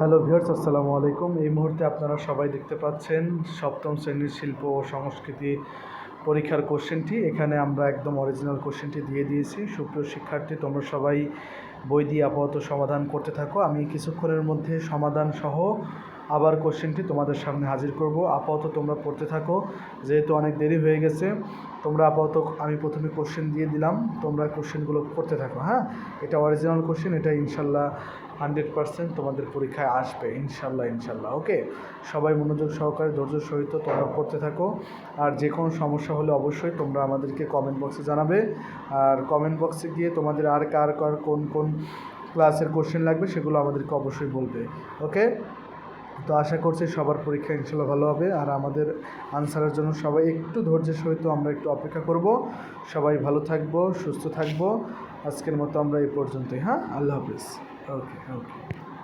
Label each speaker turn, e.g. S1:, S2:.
S1: Hello viewers আসসালামু আলাইকুম। এই মুহূর্তে আপনারা সবাই দেখতে পাচ্ছেন সপ্তম শ্রেণির শিল্প ও সংস্কৃতি পরীক্ষার কোশ্চেনটি এখানে আমরা একদম অরিজিনাল কোশ্চেনটি দিয়ে দিয়েছি। সুপ্রিয় শিক্ষার্থী, তোমরা সবাই বই দিয়ে আপাতত সমাধান করতে থাকো। আমি কিছুক্ষণের মধ্যে সমাধান সহ আবার কোশ্চেনটি তোমাদের সামনে হাজির করব। আপাতত তোমরা পড়তে থাকো। যেহেতু অনেক দেরি হয়ে গেছে তোমরা আপাতত আমি প্রথমে কোশ্চেন দিয়ে দিলাম। তোমরা কোশ্চেনগুলো করতে থাকো হ্যাঁ? এটা অরিজিনাল কোশ্চেন এটা ইনশাল্লাহ হান্ড্রেড পার্সেন্ট তোমাদের পরীক্ষায় আসবে, ইনশাল্লাহ ইনশাল্লাহ ওকে সবাই মনোযোগ সহকারে, ধৈর্য সহিত তোমরা পড়তে থাকো। আর যে কোনো সমস্যা হলে অবশ্যই তোমরা আমাদেরকে কমেন্ট বক্সে জানাবে। আর কমেন্ট বক্সে গিয়ে তোমাদের আর কার কার, কোন কোন ক্লাসের কোশ্চেন লাগবে সেগুলো আমাদেরকে অবশ্যই বলবে ওকে তো আশা করছি সবার পরীক্ষা ইনশাল্লাহ ভালো হবে। আর আমাদের আনসারের জন্য সবাই একটু ধৈর্যের সহিত আমরা একটু অপেক্ষা করব। সবাই ভালো থাকব, সুস্থ থাকব। আজকের মতো আমরা এই পর্যন্তই হ্যাঁ? আল্লাহ হাফিজ। ওকে ওকে।